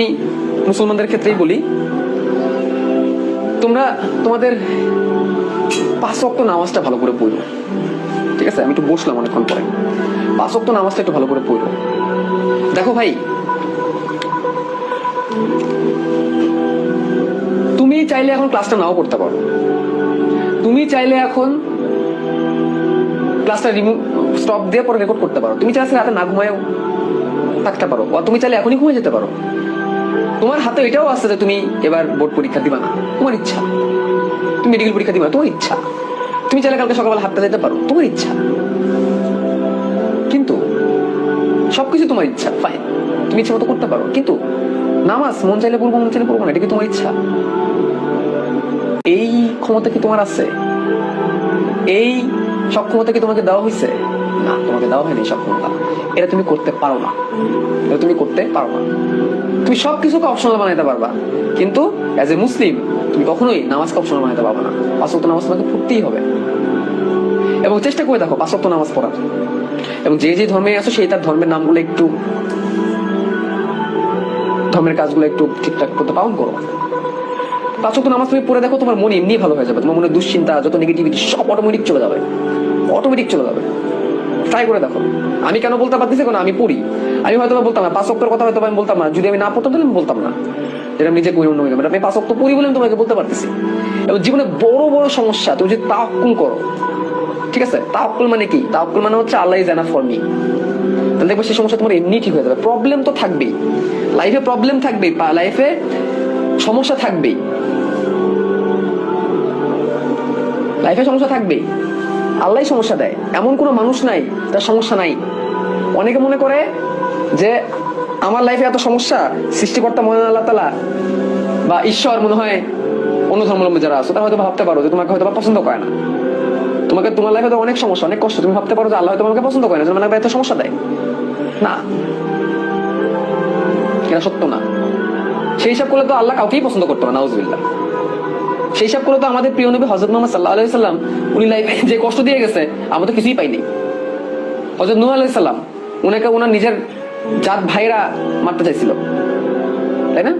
আমি মুসলমানদের ক্ষেত্রেই বলি, তোমরা তোমাদের পাঁচ অক্ট নামাজটা ভালো করে পড়ো। ঠিক আছে? আমি একটু বসলাম অনেকক্ষণ পরে। পাঁচ অক্ট নামাজটা একটু ভালো করে পড়ো। দেখো ভাই, তুমি চাইলে এখন ক্লাসটা নাও করতে পারো। তুমি চাইলে এখন ক্লাসটা রিমুভ স্টপ দিয়ে পরে রেকর্ড করতে পারো। তুমি চাইলে রাতে না ঘুমায়ও থাকতে পারো, বা তুমি চাইলে এখনই ঘুমিয়ে যেতে পারো। তোমার হাতে এটাও আসছে যে তুমি এবার বোর্ড পরীক্ষা দিবা না। তোমার ইচ্ছা। তুমি মেডিকেল পরীক্ষা দিবা, তোমার ইচ্ছা। তুমি চাইলে কালকে সকালবেলা হাঁটতে যেতে পারো, তোমার ইচ্ছা। কিন্তু সবকিছু তোমার ইচ্ছা ফাইন তুমি ইচ্ছা মতো করতে পারো, কিন্তু নামাজ মন চাইলে পড়ব, মন চাইলে পড়ব না, এটা কি তোমার ইচ্ছা? এই ক্ষমতা কি তোমার আছে? এই সক্ষমতা কি তোমাকে দেওয়া হয়েছে? না, তোমাকে দেওয়া হয়নি সক্ষমতা। এটা তুমি করতে পারো না। এটা তুমি করতে পারো না। তুমি সবকিছুকে অপশনাল বানাইতে পারবা। কিন্তু অ্যাজ এ মুসলিম তুমি কখনোই নামাজকে অপশনাল বানাইতে পারবে না। পাঁচ ওয়াক্ত নামাজ তোমাকে পড়তেই হবে। এবং চেষ্টা করে দেখো, পাঁচ ওয়াক্ত নামাজ পড়ার। এবং যে যে ধর্মে আছো, সেই তার ধর্মের নামগুলো একটু ধর্মের কাজগুলো একটু ঠিকঠাক করতে পালন করো। পাঁচ ওয়াক্ত নামাজ তুমি পড়ে দেখো, তোমার মন এমনি ভালো হয়ে যাবে। তোমার মনে দুশ্চিন্তা, যত নেগেটিভিটি সব অটোমেটিক চলে যাবে। অটোমেটিক চলে যাবে। ট্রাই করে দেখো। আমি কেন বলতে পারতেছি কেন আমি পড়ি। আমি হয়তো বলতাম না, পাঁচ কথা হয়তো আমি বলতাম না। যদি আমি না পড়তাম, তাহলে আমি বলতাম না। যেটা আমি নিজে করি অন্য আমি পাঁচ অক্ট পড়ি বলে আমি তোমাকে বলতে পারতেছি। এবং জীবনে বড় বড় সমস্যা, তুমি যদি তাহকুল করো, ঠিক আছে? তাহকুল মানে কি? তাহকুল মানে হচ্ছে আল্লাহ ইজ ফর মি তাহলে দেখবে সেই সমস্যা তোমার এমনি ঠিক হয়ে যাবে। প্রবলেম তো থাকবেই। লাইফে প্রবলেম থাকবেই। লাইফে সমস্যা থাকবেই। লাইফে সমস্যা থাকবেই। আল্লাহ সমস্যা দেয়। এমন কোনো মানুষ নাই, তার সমস্যা নাই। অনেকে মনে করে যে, আমার লাইফে এত সমস্যা, সৃষ্টিকর্তা হয় আল্লাহ তালা বা ঈশ্বর মনে হয় অন্য ধর্মাবলম্বী যারা আছে, তারা হয়তো ভাবতে পারো যে, তোমাকে হয়তো পছন্দ করে না। তোমাকে, তোমার লাইফে তো অনেক সমস্যা, অনেক কষ্ট। তুমি ভাবতে পারো যে, আল্লাহ তোমাকে পছন্দ করে না। যে মানে এত সমস্যা দেয়। না। এটা সত্য না। সেই হিসাব করলে তো আল্লাহ কাউকেই পছন্দ করতো না, নাউজবিল্লাহ। সেই হিসাব করলে তো আমাদের প্রিয় নবী হজরত মোহাম্মদ সাল্লাহ আলাইহি সাল্লাম উনি লাইফে যে কষ্ট দিয়ে গেছে, আমরা তো কিছুই পাইনি। হজরত নূহ আলাইহিস সাল্লাম উনাকে ওনার নিজের জাত ভাইরা মারতে চাইছিল। তাই না?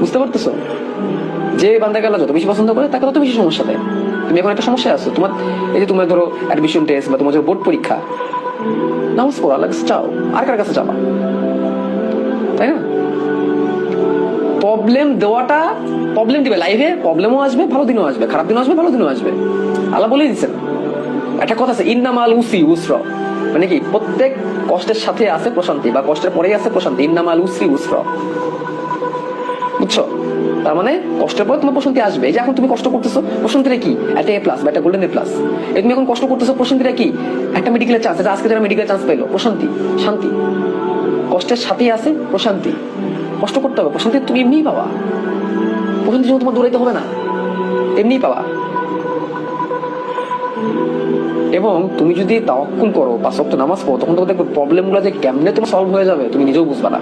বুঝতে পারতেছো? যে বান্দাকে আল্লাহ যত বেশি পছন্দ করে, তাকে তত বেশি সমস্যা দেয়। তুমি এখন একটা সমস্যা আছো। তোমার এই যে তোমার ধরো অ্যাডমিশন টেস্ট বা তোমার বোর্ড পরীক্ষা, নামাজ পড়ো আল্লাহ চাও। আর কার কাছে চাবা? তাই না? প্রবলেম দেওয়াটা প্রবলেম দিবে লাইফে প্রবলেমও আসবে, ভালো দিনও আসবে, খারাপ দিনও আসবে, ভালো দিনও আসবে। আল্লাহ বলেই দিচ্ছেন একটা কথা আছে, ইন্নামাল উসি উসর। মানে কি, প্রত্যেক কষ্টের সাথে আছে প্রশান্তি, বা কষ্টের পরেই আছে প্রশান্তি। ইন্নামাল উসরি উসর। বুঝছ? তার মানে কষ্টের পরে তোমার প্রশান্তি আসবে। এই যে এখন তুমি কষ্ট করতেছো, প্রশান্তিটা কি? একটা এ প্লাস বা একটা গোল্ডেন এ প্লাস তুমি এখন কষ্ট করতেছো, প্রশান্তিটা কি? একটা মেডিকেলের চান্স আজকে যারা মেডিকেলের চান্স পাইলো প্রশান্তি, শান্তি। কষ্টের সাথেই আছে প্রশান্তি। কষ্ট করতে হবে। প্রশান্তি তুমি এমনিই পাবা। প্রশান্তি জন্য তোমার দৌড়াইতে হবে না। এমনিই পাবা। এবং তুমি যদি তাওয়াক্কুল করো বা ওয়াক্ত নামাজ পড়ো, তখন তো দেখবে প্রবলেমগুলো যে কেমনে তোমার সলভ হয়ে যাবে, তুমি নিজেও বুঝবা না।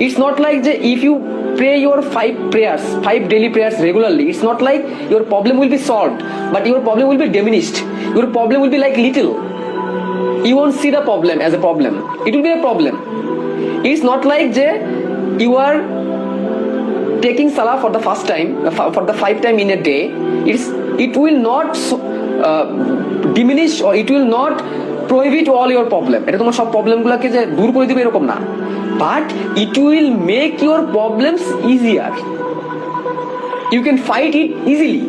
ইটস নট লাইক যে if you pray your five prayers five daily prayers regularly it's not like your problem will be solved but your problem will be diminished your problem will be like little you won't see the problem as a problem it will be a problem it's not like যে you are taking salah for the first time uh, for the five time in a day it's it will not uh, diminish or it will not prohibit all your problem এটা তোমার সব problem গুলাকে যে দূর করে দিবে এরকম না but it will make your problems easier you can fight it easily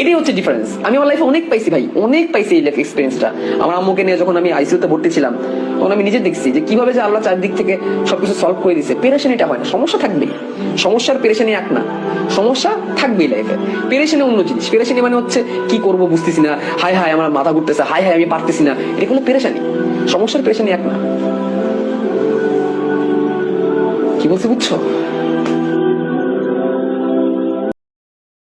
এটাই হচ্ছে ডিফারেন্স আমি আমার লাইফে অনেক পাইছি ভাই, অনেক পাইছি এই লাইফ এক্সপিরিয়েন্সটা আমার আম্মুকে নিয়ে যখন আমি আইসিইউতে ভর্তি ছিলাম, তখন আমি নিজে দেখছি যে কীভাবে যে আল্লাহ চারদিক থেকে সবকিছু সলভ করে দিছে। পেরেশানিটা হয় না, সমস্যা থাকবেই সমস্যার পেরেশানি এক না, সমস্যা থাকবেই লাইফে পেরেশানি অন্য জিনিস। পেরেশানি মানে হচ্ছে কি করব বুঝতেছি না হাই হাই আমার মাথা ঘুরতেছে হাই হাই আমি পারতেছি না। এটা এগুলো পেরেশানি। সমস্যার পেরেশানি এক না। কি বলছি বুঝছ?